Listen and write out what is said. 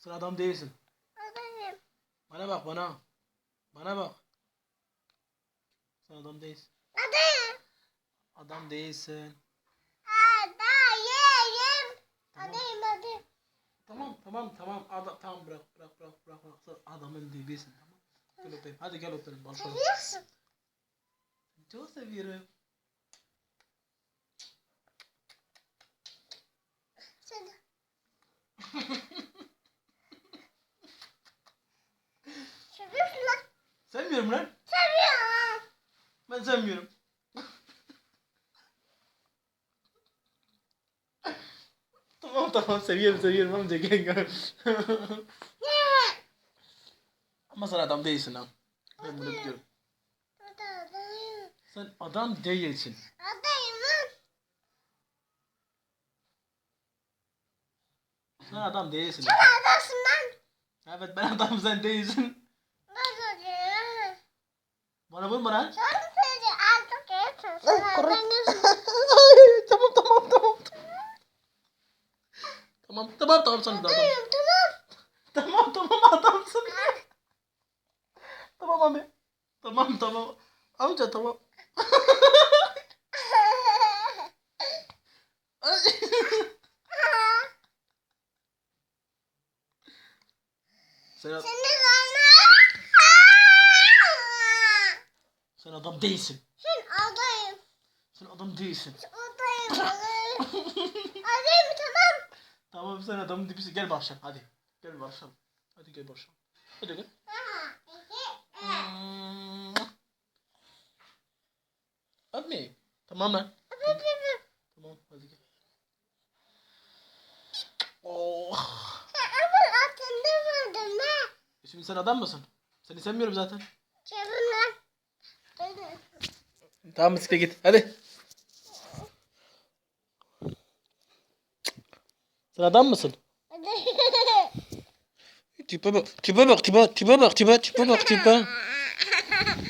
Sen adam değilsin. Adayım. Bana bak bana. Bana bak. Sen adam değilsin. Adayım. Adam değilsin. Adayım. Tamam. Adayım adayım. Tamam tamam tamam. Adam tamam bırak bırak bırak bırak. bırak. Sen adamın değilsin tamam. Gel öpeyim. Hadi gel öpelim. Seviyorsun. Çok seviyorum. Seni. Seviyorsun lan. Sevmiyorum lan. Seviyorum. Ben sevmiyorum. tamam tamam seviyorum seviyorum amca gel gel. Ama sen adam değilsin lan. Ben bunu biliyorum. Sen adam değilsin. Adayım lan. Sen adam değilsin. Sen adasın lan. Evet ben adamım sen değilsin. Bana vurma lan. Sen seni artık yeter. Sen adayım. tamam tamam tamam. Tamam tamam tamam sen de adam. Tamam. Tamam tamam adamsın. tamam abi. Tamam tamam. Amca tamam. Ay. sen, Seni sana. sen adam değilsin. Sen adayım. Sen adam değilsin. Adayım adayım. Adayım tamam. Tamam sen adamın dibisin. Gel başlayalım hadi. Gel başlayalım. Hadi gel başlayalım. Hadi gel. Hmm. Abi. Tamam lan. Tamam hadi gel. Oh. Ama altında vurdun ne? E Şimdi sen adam mısın? Seni sevmiyorum zaten. Hadi. Tamam bisikle git. Hadi. Sen adam mısın? Tipe bak, tipe bak, tipe, tipe bak, tipe, tipe bak, tipe.